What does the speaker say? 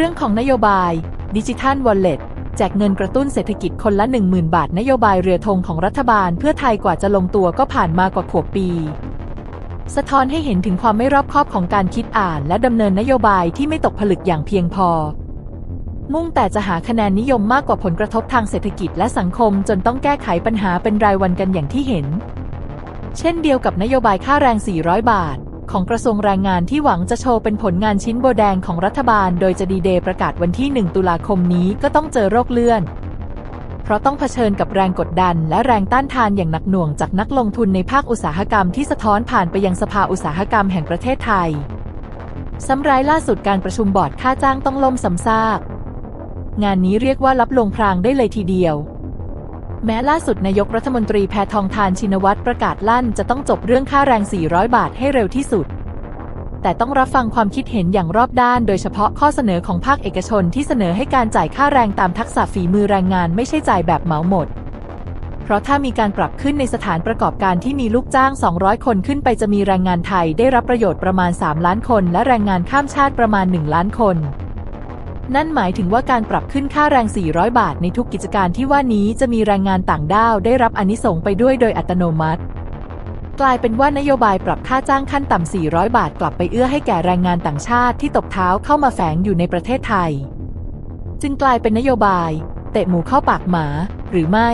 เรื่องของนโยบายดิจิทัลวอลเล็ตแจกเงินกระตุ้นเศรษฐกิจคนละ 10,000 บาท นโยบายเรือธงของรัฐบาลเพื่อไทยกว่าจะลงตัวก็ผ่านมากว่าขวบปี สะท้อนให้เห็นถึงความไม่รอบคอบของการคิดอ่านและดำเนินนโยบายที่ไม่ตกผลึกอย่างเพียงพอ มุ่งแต่จะหาคะแนนนิยมมากกว่าผลกระทบทางเศรษฐกิจและสังคมจนต้องแก้ไขปัญหาเป็นรายวันกันอย่างที่เห็น เช่นเดียวกับนโยบายค่าแรง 400 บาท ของกระทรวงแรงงานที่หวังจะโชว์เป็นผลงานชิ้นโบแดงของรัฐบาล โดยจะดีเดย์ประกาศวันที่ 1 ตุลาคมนี้ก็ต้องเจอโรคเลื่อน เพราะต้องเผชิญกับแรงกดดัน และแรงต้านทานอย่างหนักหน่วงจากนักลงทุนในภาคอุตสาหกรรมที่สะท้อนผ่านไปยังสภาอุตสาหกรรมแห่งประเทศไทยซ้ำร้ายล่าสุดการประชุมบอร์ดค่าจ้างต้องล่มซ้ำซาก งานนี้เรียกว่ารับลงพรางได้เลยทีเดียว แม้ล่าสุดนายกรัฐมนตรีแพทองทานชินวัตรประกาศลั่นจะต้องจบเรื่องค่าแรง 400 บาทให้เร็วที่สุด แต่ต้องรับฟังความคิดเห็นอย่างรอบด้าน โดยเฉพาะข้อเสนอของภาคเอกชนที่เสนอให้การจ่ายค่าแรงตามทักษะฝีมือแรงงานไม่ใช่จ่ายแบบเหมาหมด เพราะถ้ามีการปรับขึ้นในสถานประกอบการที่มีลูกจ้าง 200 คนขึ้นไปจะมีแรงงานไทยได้รับประโยชน์ประมาณ 3 ล้านคน และแรงงานข้ามชาติประมาณ 1 ล้านคน นั่นหมายถึงว่าการปรับขึ้นค่าแรง 400 บาทในทุกกิจการที่ว่านี้จะมีแรงงานต่างด้าวได้รับอนิสงส์ไปด้วยโดยอัตโนมัติ กลายเป็นว่านโยบายปรับค่าจ้างขั้นต่ำ 400 บาทกลับไปเอื้อให้แก่แรงงานต่างชาติที่ตบเท้าเข้ามาแฝงอยู่ในประเทศไทย จึงกลายเป็นนโยบาย เตะหมูเข้าปากหมา หรือไม่